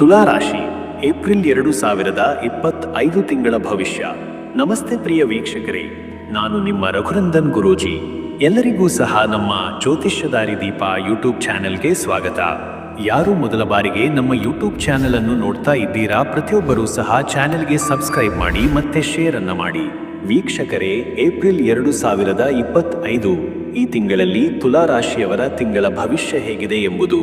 ತುಲಾ ರಾಶಿ ಏಪ್ರಿಲ್ ಎರಡು ಸಾವಿರದ ಇಪ್ಪತ್ತೈದು ತಿಂಗಳ ಭವಿಷ್ಯ. ನಮಸ್ತೆ ಪ್ರಿಯ ವೀಕ್ಷಕರೇ, ನಾನು ನಿಮ್ಮ ರಘುನಂದನ್ ಗುರೂಜಿ. ಎಲ್ಲರಿಗೂ ಸಹ ನಮ್ಮ ಜ್ಯೋತಿಷ್ಯದಾರಿ ದೀಪ ಯೂಟ್ಯೂಬ್ ಚಾನೆಲ್ಗೆ ಸ್ವಾಗತ. ಯಾರು ಮೊದಲ ಬಾರಿಗೆ ನಮ್ಮ ಯೂಟ್ಯೂಬ್ ಚಾನೆಲ್ ಅನ್ನು ನೋಡ್ತಾ ಇದ್ದೀರಾ, ಪ್ರತಿಯೊಬ್ಬರೂ ಸಹ ಚಾನೆಲ್ಗೆ ಸಬ್ಸ್ಕ್ರೈಬ್ ಮಾಡಿ ಮತ್ತೆ ಶೇರ್ ಅನ್ನು ಮಾಡಿ. ವೀಕ್ಷಕರೇ, ಏಪ್ರಿಲ್ ಎರಡು ಸಾವಿರದ ಇಪ್ಪತ್ತೈದು, ಈ ತಿಂಗಳಲ್ಲಿ ತುಲಾ ರಾಶಿಯವರ ತಿಂಗಳ ಭವಿಷ್ಯ ಹೇಗಿದೆ ಎಂಬುದು.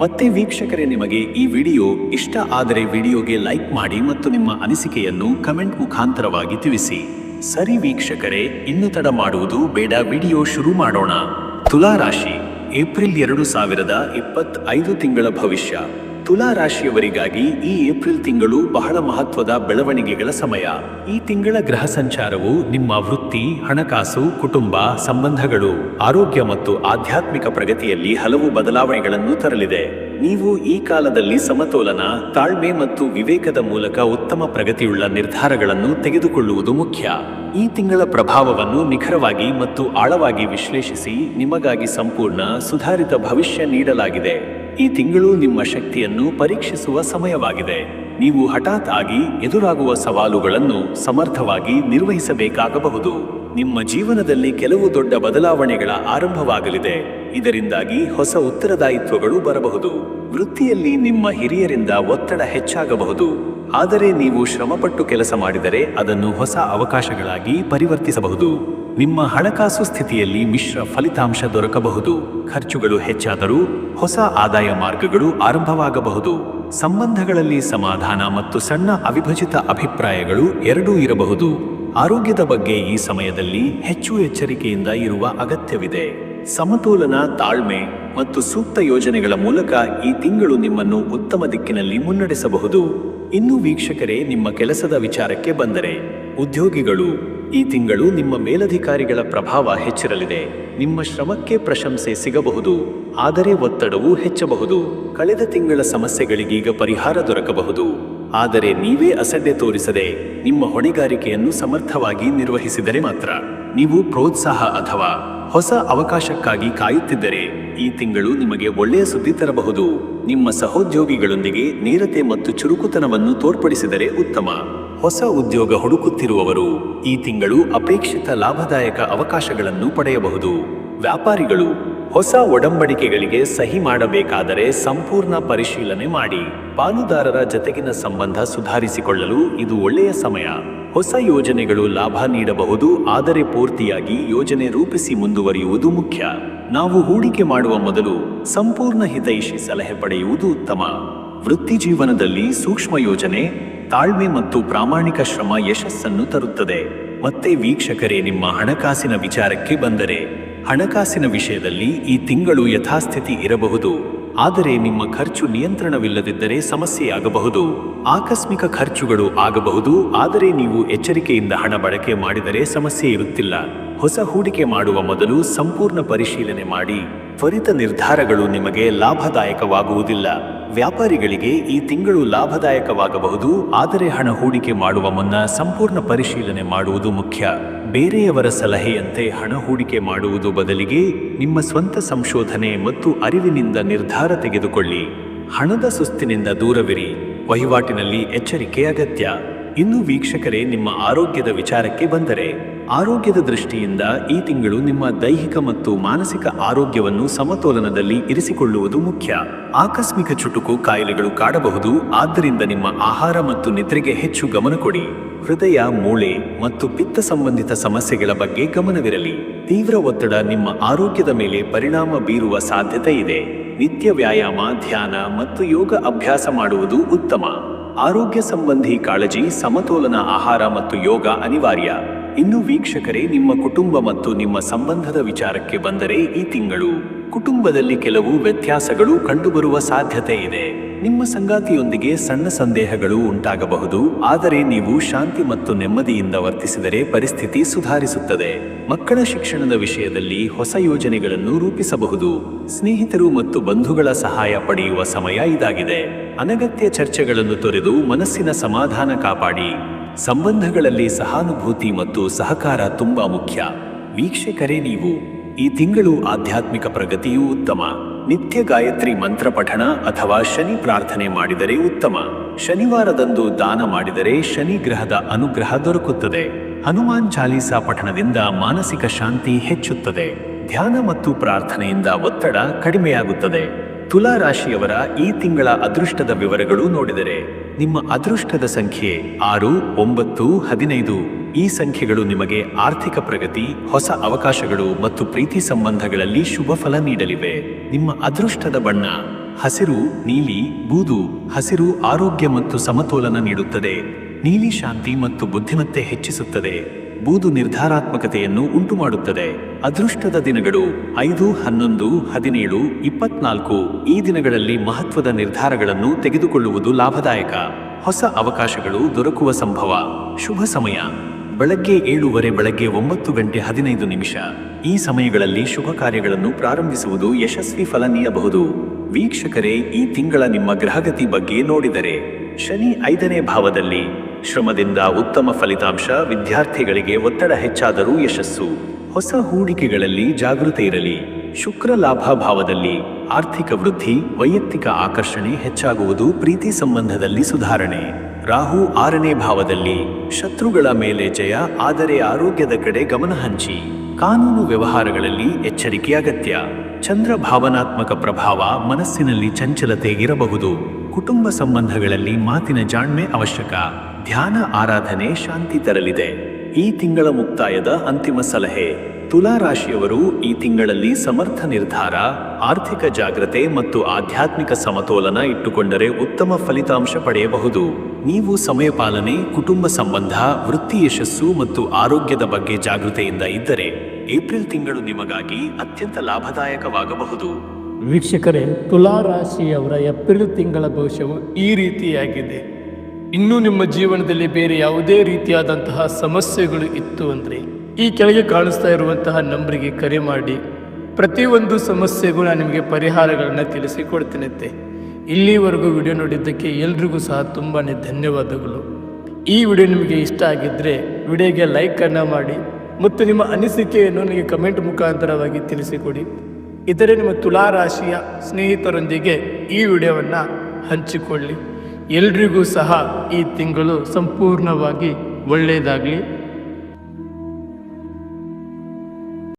ಮತ್ತೆ ವೀಕ್ಷಕರೇ, ನಿಮಗೆ ಈ ವಿಡಿಯೋ ಇಷ್ಟ ಆದರೆ ವಿಡಿಯೋಗೆ ಲೈಕ್ ಮಾಡಿ ಮತ್ತು ನಿಮ್ಮ ಅನಿಸಿಕೆಯನ್ನು ಕಮೆಂಟ್ ಮುಖಾಂತರವಾಗಿ ತಿಳಿಸಿ. ಸರಿ ವೀಕ್ಷಕರೇ, ಇನ್ನು ತಡ ಮಾಡುವುದು ಬೇಡ, ವಿಡಿಯೋ ಶುರು ಮಾಡೋಣ. ತುಲಾ ರಾಶಿ ಏಪ್ರಿಲ್ ಎರಡು ಸಾವಿರದ ಇಪ್ಪತ್ತೈದು ತಿಂಗಳ ಭವಿಷ್ಯ. ತುಲಾ ರಾಶಿಯವರಿಗಾಗಿ ಈ ಏಪ್ರಿಲ್ ತಿಂಗಳು ಬಹಳ ಮಹತ್ವದ ಬೆಳವಣಿಗೆಗಳ ಸಮಯ. ಈ ತಿಂಗಳ ಗ್ರಹ ಸಂಚಾರವು ನಿಮ್ಮ ವೃತ್ತಿ, ಹಣಕಾಸು, ಕುಟುಂಬ, ಸಂಬಂಧಗಳು, ಆರೋಗ್ಯ ಮತ್ತು ಆಧ್ಯಾತ್ಮಿಕ ಪ್ರಗತಿಯಲ್ಲಿ ಹಲವು ಬದಲಾವಣೆಗಳನ್ನು ತರಲಿದೆ. ನೀವು ಈ ಕಾಲದಲ್ಲಿ ಸಮತೋಲನ, ತಾಳ್ಮೆ ಮತ್ತು ವಿವೇಕದ ಮೂಲಕ ಉತ್ತಮ ಪ್ರಗತಿಯುಳ್ಳ ನಿರ್ಧಾರಗಳನ್ನು ತೆಗೆದುಕೊಳ್ಳುವುದು ಮುಖ್ಯ. ಈ ತಿಂಗಳ ಪ್ರಭಾವವನ್ನು ನಿಖರವಾಗಿ ಮತ್ತು ಆಳವಾಗಿ ವಿಶ್ಲೇಷಿಸಿ ನಿಮಗಾಗಿ ಸಂಪೂರ್ಣ, ಸುಧಾರಿತ ಭವಿಷ್ಯ ನೀಡಲಾಗಿದೆ. ಈ ತಿಂಗಳು ನಿಮ್ಮ ಶಕ್ತಿಯನ್ನು ಪರೀಕ್ಷಿಸುವ ಸಮಯವಾಗಿದೆ. ನೀವು ಹಠಾತ್ ಆಗಿ ಎದುರಾಗುವ ಸವಾಲುಗಳನ್ನು ಸಮರ್ಥವಾಗಿ ನಿರ್ವಹಿಸಬೇಕಾಗಬಹುದು. ನಿಮ್ಮ ಜೀವನದಲ್ಲಿ ಕೆಲವು ದೊಡ್ಡ ಬದಲಾವಣೆಗಳ ಆರಂಭವಾಗಲಿದೆ. ಇದರಿಂದಾಗಿ ಹೊಸ ಉತ್ತರದಾಯಿತ್ವಗಳು ಬರಬಹುದು. ವೃತ್ತಿಯಲ್ಲಿ ನಿಮ್ಮ ಹಿರಿಯರಿಂದ ಒತ್ತಡ ಹೆಚ್ಚಾಗಬಹುದು. ಆದರೆ ನೀವು ಶ್ರಮಪಟ್ಟು ಕೆಲಸ ಮಾಡಿದರೆ ಅದನ್ನು ಹೊಸ ಅವಕಾಶಗಳಾಗಿ ಪರಿವರ್ತಿಸಬಹುದು. ನಿಮ್ಮ ಹಣಕಾಸು ಸ್ಥಿತಿಯಲ್ಲಿ ಮಿಶ್ರ ಫಲಿತಾಂಶ ದೊರಕಬಹುದು. ಖರ್ಚುಗಳು ಹೆಚ್ಚಾದರೂ ಹೊಸ ಆದಾಯ ಮಾರ್ಗಗಳು ಆರಂಭವಾಗಬಹುದು. ಸಂಬಂಧಗಳಲ್ಲಿ ಸಮಾಧಾನ ಮತ್ತು ಸಣ್ಣ ಅವಿಭಜಿತ ಅಭಿಪ್ರಾಯಗಳು ಎರಡೂ ಇರಬಹುದು. ಆರೋಗ್ಯದ ಬಗ್ಗೆ ಈ ಸಮಯದಲ್ಲಿ ಹೆಚ್ಚು ಎಚ್ಚರಿಕೆಯಿಂದ ಇರುವ ಅಗತ್ಯವಿದೆ. ಸಮತೋಲನ, ತಾಳ್ಮೆ ಮತ್ತು ಸೂಕ್ತ ಯೋಜನೆಗಳ ಮೂಲಕ ಈ ತಿಂಗಳು ನಿಮ್ಮನ್ನು ಉತ್ತಮ ದಿಕ್ಕಿನಲ್ಲಿ ಮುನ್ನಡೆಸಬಹುದು. ಇನ್ನು ವೀಕ್ಷಕರೇ, ನಿಮ್ಮ ಕೆಲಸದ ವಿಚಾರಕ್ಕೆ ಬಂದರೆ, ಉದ್ಯೋಗಿಗಳು ಈ ತಿಂಗಳು ನಿಮ್ಮ ಮೇಲಧಿಕಾರಿಗಳ ಪ್ರಭಾವ ಹೆಚ್ಚಿರಲಿದೆ. ನಿಮ್ಮ ಶ್ರಮಕ್ಕೆ ಪ್ರಶಂಸೆ ಸಿಗಬಹುದು. ಆದರೆ ಒತ್ತಡವು ಹೆಚ್ಚಬಹುದು. ಕಳೆದ ತಿಂಗಳ ಸಮಸ್ಯೆಗಳಿಗೀಗ ಪರಿಹಾರ ದೊರಕಬಹುದು. ಆದರೆ ನೀವೇ ಅಸಡ್ಡೆ ತೋರಿಸದೆ ನಿಮ್ಮ ಹೊಣೆಗಾರಿಕೆಯನ್ನು ಸಮರ್ಥವಾಗಿ ನಿರ್ವಹಿಸಿದರೆ ಮಾತ್ರ. ನೀವು ಪ್ರೋತ್ಸಾಹ ಅಥವಾ ಹೊಸ ಅವಕಾಶಕ್ಕಾಗಿ ಕಾಯುತ್ತಿದ್ದರೆ ಈ ತಿಂಗಳು ನಿಮಗೆ ಒಳ್ಳೆಯ ಸುದ್ದಿ ತರಬಹುದು. ನಿಮ್ಮ ಸಹೋದ್ಯೋಗಿಗಳೊಂದಿಗೆ ನೇರತೆ ಮತ್ತು ಚುರುಕುತನವನ್ನು ತೋರ್ಪಡಿಸಿದರೆ ಉತ್ತಮ. ಹೊಸ ಉದ್ಯೋಗ ಹುಡುಕುತ್ತಿರುವವರು ಈ ತಿಂಗಳು ಅಪೇಕ್ಷಿತ ಲಾಭದಾಯಕ ಅವಕಾಶಗಳನ್ನು ಪಡೆಯಬಹುದು. ವ್ಯಾಪಾರಿಗಳು ಹೊಸ ಒಡಂಬಡಿಕೆಗಳಿಗೆ ಸಹಿ ಮಾಡಬೇಕಾದರೆ ಸಂಪೂರ್ಣ ಪರಿಶೀಲನೆ ಮಾಡಿ. ಪಾಲುದಾರರ ಜತೆಗಿನ ಸಂಬಂಧ ಸುಧಾರಿಸಿಕೊಳ್ಳಲು ಇದು ಒಳ್ಳೆಯ ಸಮಯ. ಹೊಸ ಯೋಜನೆಗಳು ಲಾಭ ನೀಡಬಹುದು, ಆದರೆ ಪೂರ್ತಿಯಾಗಿ ಯೋಜನೆ ರೂಪಿಸಿ ಮುಂದುವರಿಯುವುದು ಮುಖ್ಯ. ನಾವು ಹೂಡಿಕೆ ಮಾಡುವ ಮೊದಲು ಸಂಪೂರ್ಣ ಹಿತೈಷಿ ಸಲಹೆ ಪಡೆಯುವುದು ಉತ್ತಮ. ವೃತ್ತಿ ಜೀವನದಲ್ಲಿ ಸೂಕ್ಷ್ಮ ಯೋಜನೆ, ತಾಳ್ಮೆ ಮತ್ತು ಪ್ರಾಮಾಣಿಕ ಶ್ರಮ ಯಶಸ್ಸನ್ನು ತರುತ್ತದೆ. ಮತ್ತೆ ವೀಕ್ಷಕರೇ, ನಿಮ್ಮ ಹಣಕಾಸಿನ ವಿಚಾರಕ್ಕೆ ಬಂದರೆ ಹಣಕಾಸಿನ ವಿಷಯದಲ್ಲಿ ಈ ತಿಂಗಳು ಯಥಾಸ್ಥಿತಿ ಇರಬಹುದು. ಆದರೆ ನಿಮ್ಮ ಖರ್ಚು ನಿಯಂತ್ರಣವಿಲ್ಲದಿದ್ದರೆ ಸಮಸ್ಯೆಯಾಗಬಹುದು. ಆಕಸ್ಮಿಕ ಖರ್ಚುಗಳು ಆಗಬಹುದು, ಆದರೆ ನೀವು ಎಚ್ಚರಿಕೆಯಿಂದ ಹಣ ಬಳಕೆ ಮಾಡಿದರೆ ಸಮಸ್ಯೆ ಇರುತ್ತಿಲ್ಲ. ಹೊಸ ಹೂಡಿಕೆ ಮಾಡುವ ಮೊದಲು ಸಂಪೂರ್ಣ ಪರಿಶೀಲನೆ ಮಾಡಿ. ತ್ವರಿತ ನಿರ್ಧಾರಗಳು ನಿಮಗೆ ಲಾಭದಾಯಕವಾಗುವುದಿಲ್ಲ. ವ್ಯಾಪಾರಿಗಳಿಗೆ ಈ ತಿಂಗಳು ಲಾಭದಾಯಕವಾಗಬಹುದು. ಆದರೆ ಹಣ ಹೂಡಿಕೆ ಮಾಡುವ ಮುನ್ನ ಸಂಪೂರ್ಣ ಪರಿಶೀಲನೆ ಮಾಡುವುದು ಮುಖ್ಯ. ಬೇರೆಯವರ ಸಲಹೆಯಂತೆ ಹಣ ಹೂಡಿಕೆ ಮಾಡುವುದು ಬದಲಿಗೆ ನಿಮ್ಮ ಸ್ವಂತ ಸಂಶೋಧನೆ ಮತ್ತು ಅರಿವಿನಿಂದ ನಿರ್ಧಾರ ತೆಗೆದುಕೊಳ್ಳಿ. ಹಣದ ಸುಸ್ತಿನಿಂದ ದೂರವಿರಿ. ವಹಿವಾಟಿನಲ್ಲಿ ಎಚ್ಚರಿಕೆ ಅಗತ್ಯ. ಇನ್ನು ವೀಕ್ಷಕರೇ, ನಿಮ್ಮ ಆರೋಗ್ಯದ ವಿಚಾರಕ್ಕೆ ಬಂದರೆ, ಆರೋಗ್ಯದ ದೃಷ್ಟಿಯಿಂದ ಈ ತಿಂಗಳು ನಿಮ್ಮ ದೈಹಿಕ ಮತ್ತು ಮಾನಸಿಕ ಆರೋಗ್ಯವನ್ನು ಸಮತೋಲನದಲ್ಲಿ ಇರಿಸಿಕೊಳ್ಳುವುದು ಮುಖ್ಯ. ಆಕಸ್ಮಿಕ ಚುಟುಕು ಕಾಯಿಲೆಗಳು ಕಾಡಬಹುದು, ಆದ್ದರಿಂದ ನಿಮ್ಮ ಆಹಾರ ಮತ್ತು ನಿದ್ರೆಗೆ ಹೆಚ್ಚು ಗಮನ ಕೊಡಿ. ಹೃದಯ, ಮೂಳೆ ಮತ್ತು ಪಿತ್ತ ಸಂಬಂಧಿತ ಸಮಸ್ಯೆಗಳ ಬಗ್ಗೆ ಗಮನವಿರಲಿ. ತೀವ್ರ ಒತ್ತಡ ನಿಮ್ಮ ಆರೋಗ್ಯದ ಮೇಲೆ ಪರಿಣಾಮ ಬೀರುವ ಸಾಧ್ಯತೆ ಇದೆ. ನಿತ್ಯ ವ್ಯಾಯಾಮ, ಧ್ಯಾನ ಮತ್ತು ಯೋಗ ಅಭ್ಯಾಸ ಮಾಡುವುದು ಉತ್ತಮ. ಆರೋಗ್ಯ ಸಂಬಂಧಿ ಕಾಳಜಿ, ಸಮತೋಲನ ಆಹಾರ ಮತ್ತು ಯೋಗ ಅನಿವಾರ್ಯ. ಇನ್ನು ವೀಕ್ಷಕರೇ, ನಿಮ್ಮ ಕುಟುಂಬ ಮತ್ತು ನಿಮ್ಮ ಸಂಬಂಧದ ವಿಚಾರಕ್ಕೆ ಬಂದರೆ ಈ ತಿಂಗಳು. ಕುಟುಂಬದಲ್ಲಿ ಕೆಲವು ವ್ಯತ್ಯಾಸಗಳು ಕಂಡುಬರುವ ಸಾಧ್ಯತೆ ಇದೆ. ನಿಮ್ಮ ಸಂಗಾತಿಯೊಂದಿಗೆ ಸಣ್ಣ ಸಂದೇಹಗಳು ಉಂಟಾಗಬಹುದು. ಆದರೆ ನೀವು ಶಾಂತಿ ಮತ್ತು ನೆಮ್ಮದಿಯಿಂದ ವರ್ತಿಸಿದರೆ ಪರಿಸ್ಥಿತಿ ಸುಧಾರಿಸುತ್ತದೆ. ಮಕ್ಕಳ ಶಿಕ್ಷಣದ ವಿಷಯದಲ್ಲಿ ಹೊಸ ಯೋಜನೆಗಳನ್ನು ರೂಪಿಸಬಹುದು. ಸ್ನೇಹಿತರು ಮತ್ತು ಬಂಧುಗಳ ಸಹಾಯ ಪಡೆಯುವ ಸಮಯ ಇದಾಗಿದೆ. ಅನಗತ್ಯ ಚರ್ಚೆಗಳನ್ನು ತೊರೆದು ಮನಸ್ಸಿನ ಸಮಾಧಾನ ಕಾಪಾಡಿ. ಸಂಬಂಧಗಳಲ್ಲಿ ಸಹಾನುಭೂತಿ ಮತ್ತು ಸಹಕಾರ ತುಂಬಾ ಮುಖ್ಯ. ವೀಕ್ಷಕರೇ ನೀವು, ಈ ತಿಂಗಳು ಆಧ್ಯಾತ್ಮಿಕ ಪ್ರಗತಿಯೂ ಉತ್ತಮ. ನಿತ್ಯ ಗಾಯತ್ರಿ ಮಂತ್ರ ಪಠಣ ಅಥವಾ ಶನಿ ಪ್ರಾರ್ಥನೆ ಮಾಡಿದರೆ ಉತ್ತಮ. ಶನಿವಾರದಂದು ದಾನ ಮಾಡಿದರೆ ಶನಿ ಗ್ರಹದ ಅನುಗ್ರಹ ದೊರಕುತ್ತದೆ. ಹನುಮಾನ್ ಚಾಲೀಸಾ ಪಠಣದಿಂದ ಮಾನಸಿಕ ಶಾಂತಿ ಹೆಚ್ಚುತ್ತದೆ. ಧ್ಯಾನ ಮತ್ತು ಪ್ರಾರ್ಥನೆಯಿಂದ ಒತ್ತಡ ಕಡಿಮೆಯಾಗುತ್ತದೆ. ತುಲಾ ರಾಶಿಯವರ ಈ ತಿಂಗಳ ಅದೃಷ್ಟದ ವಿವರಗಳು ನೋಡಿದರೆ, ನಿಮ್ಮ ಅದೃಷ್ಟದ ಸಂಖ್ಯೆ ಆರು, ಒಂಬತ್ತು, ಹದಿನೈದು. ಈ ಸಂಖ್ಯೆಗಳು ನಿಮಗೆ ಆರ್ಥಿಕ ಪ್ರಗತಿ, ಹೊಸ ಅವಕಾಶಗಳು ಮತ್ತು ಪ್ರೀತಿ ಸಂಬಂಧಗಳಲ್ಲಿ ಶುಭ ಫಲ ನೀಡಲಿವೆ. ನಿಮ್ಮ ಅದೃಷ್ಟದ ಬಣ್ಣ, ಹಸಿರು, ನೀಲಿ, ಬೂದು, ಹಸಿರು ಆರೋಗ್ಯ ಮತ್ತು ಸಮತೋಲನ ನೀಡುತ್ತದೆ. ನೀಲಿ ಶಾಂತಿ ಮತ್ತು ಬುದ್ಧಿಮತ್ತೆ ಹೆಚ್ಚಿಸುತ್ತದೆ. ಬೂದು ನಿರ್ಧಾರಾತ್ಮಕತೆಯನ್ನು ಉಂಟುಮಾಡುತ್ತದೆ. ಅದೃಷ್ಟದ ದಿನಗಳು ಐದು, ಹನ್ನೊಂದು, ಹದಿನೇಳು, ಇಪ್ಪತ್ನಾಲ್ಕು ಈ ದಿನಗಳಲ್ಲಿ ಮಹತ್ವದ ನಿರ್ಧಾರಗಳನ್ನು ತೆಗೆದುಕೊಳ್ಳುವುದು ಲಾಭದಾಯಕ. ಹೊಸ ಅವಕಾಶಗಳು ದೊರಕುವ ಸಂಭವ. ಶುಭ ಸಮಯ. ಬೆಳಗ್ಗೆ ಏಳುವರೆ, ಬೆಳಗ್ಗೆ ಒಂಬತ್ತು ಗಂಟೆ ಹದಿನೈದು ನಿಮಿಷ. ಈ ಸಮಯಗಳಲ್ಲಿ ಶುಭ ಕಾರ್ಯಗಳನ್ನು ಪ್ರಾರಂಭಿಸುವುದು ಯಶಸ್ವಿ ಫಲ ನೀಡಬಹುದು. ವೀಕ್ಷಕರೇ, ಈ ತಿಂಗಳ ನಿಮ್ಮ ಗ್ರಹಗತಿ ಬಗ್ಗೆ ನೋಡಿದರೆ. ಶನಿ ಐದನೇ ಭಾವದಲ್ಲಿ. ಶ್ರಮದಿಂದ ಉತ್ತಮ ಫಲಿತಾಂಶ ವಿದ್ಯಾರ್ಥಿಗಳಿಗೆ ಒತ್ತಡ ಹೆಚ್ಚಾದರೂ ಯಶಸ್ಸು. ಹೊಸ ಹೂಡಿಕೆಗಳಲ್ಲಿ ಜಾಗೃತಿ ಇರಲಿ. ಶುಕ್ರ ಲಾಭ ಭಾವದಲ್ಲಿ ಆರ್ಥಿಕ ವೃದ್ಧಿ, ವೈಯಕ್ತಿಕ ಆಕರ್ಷಣೆ ಹೆಚ್ಚಾಗುವುದು ಪ್ರೀತಿ ಸಂಬಂಧದಲ್ಲಿ ಸುಧಾರಣೆ. ರಾಹು ಆರನೇ ಭಾವದಲ್ಲಿ ಶತ್ರುಗಳ ಮೇಲೆ ಜಯ, ಆದರೆ ಆರೋಗ್ಯದ ಕಡೆ ಗಮನ ಹಂಚಿ. ಕಾನೂನು ವ್ಯವಹಾರಗಳಲ್ಲಿ ಎಚ್ಚರಿಕೆ ಅಗತ್ಯ. ಚಂದ್ರ ಭಾವನಾತ್ಮಕ ಪ್ರಭಾವ ಮನಸ್ಸಿನಲ್ಲಿ ಚಂಚಲತೆ ಇರಬಹುದು. ಕುಟುಂಬ ಸಂಬಂಧಗಳಲ್ಲಿ ಮಾತಿನ ಜಾಣ್ಮೆ ಅವಶ್ಯಕ. ಧ್ಯಾನ ಆರಾಧನೆ ಶಾಂತಿ ತರಲಿದೆ. ಈ ತಿಂಗಳ ಮುಕ್ತಾಯದ ಅಂತಿಮ ಸಲಹೆ, ತುಲಾ ರಾಶಿಯವರು ಈ ತಿಂಗಳಲ್ಲಿ ಸಮರ್ಥ ನಿರ್ಧಾರ, ಆರ್ಥಿಕ ಜಾಗ್ರತೆ ಮತ್ತು ಆಧ್ಯಾತ್ಮಿಕ ಸಮತೋಲನ ಇಟ್ಟುಕೊಂಡರೆ ಉತ್ತಮ ಫಲಿತಾಂಶ ಪಡೆಯಬಹುದು. ನೀವು ಸಮಯ ಪಾಲನೆ, ಕುಟುಂಬ ಸಂಬಂಧ, ವೃತ್ತಿ ಯಶಸ್ಸು ಮತ್ತು ಆರೋಗ್ಯದ ಬಗ್ಗೆ ಜಾಗೃತೆಯಿಂದ ಇದ್ದರೆ ಏಪ್ರಿಲ್ ತಿಂಗಳು ನಿಮಗಾಗಿ ಅತ್ಯಂತ ಲಾಭದಾಯಕವಾಗಬಹುದು. ವೀಕ್ಷಕರೇ, ತುಲಾ ರಾಶಿಯವರ ಏಪ್ರಿಲ್ ತಿಂಗಳ ಭವಿಷ್ಯವು ಈ ರೀತಿಯಾಗಿದೆ. ಇನ್ನೂ ನಿಮ್ಮ ಜೀವನದಲ್ಲಿ ಬೇರೆ ಯಾವುದೇ ರೀತಿಯಾದಂತಹ ಸಮಸ್ಯೆಗಳು ಇತ್ತು ಅಂದರೆ ಈ ಕೆಳಗೆ ಕಾಣಿಸ್ತಾ ಇರುವಂತಹ ನಂಬರಿಗೆ ಕರೆ ಮಾಡಿ. ಪ್ರತಿಯೊಂದು ಸಮಸ್ಯೆಗೂ ನಾನು ನಿಮಗೆ ಪರಿಹಾರಗಳನ್ನು ತಿಳಿಸಿಕೊಡ್ತೇನೆ ಇಲ್ಲಿವರೆಗೂ ವಿಡಿಯೋ ನೋಡಿದ್ದಕ್ಕೆ ಎಲ್ರಿಗೂ ಸಹ ತುಂಬಾ ಧನ್ಯವಾದಗಳು. ಈ ವಿಡಿಯೋ ನಿಮಗೆ ಇಷ್ಟ ಆಗಿದ್ದರೆ ವಿಡಿಯೋಗೆ ಲೈಕನ್ನು ಮಾಡಿ ಮತ್ತು ನಿಮ್ಮ ಅನಿಸಿಕೆಯನ್ನು ನನಗೆ ಕಮೆಂಟ್ ಮುಖಾಂತರವಾಗಿ ತಿಳಿಸಿಕೊಡಿ. ಇದರೆ ನಿಮ್ಮ ತುಲಾ ರಾಶಿಯ ಸ್ನೇಹಿತರೊಂದಿಗೆ ಈ ವಿಡಿಯೋವನ್ನು ಹಂಚಿಕೊಳ್ಳಿ. ಎಲ್ರಿಗೂ ಸಹ ಈ ತಿಂಗಳು ಸಂಪೂರ್ಣವಾಗಿ ಒಳ್ಳೆಯದಾಗಲಿ.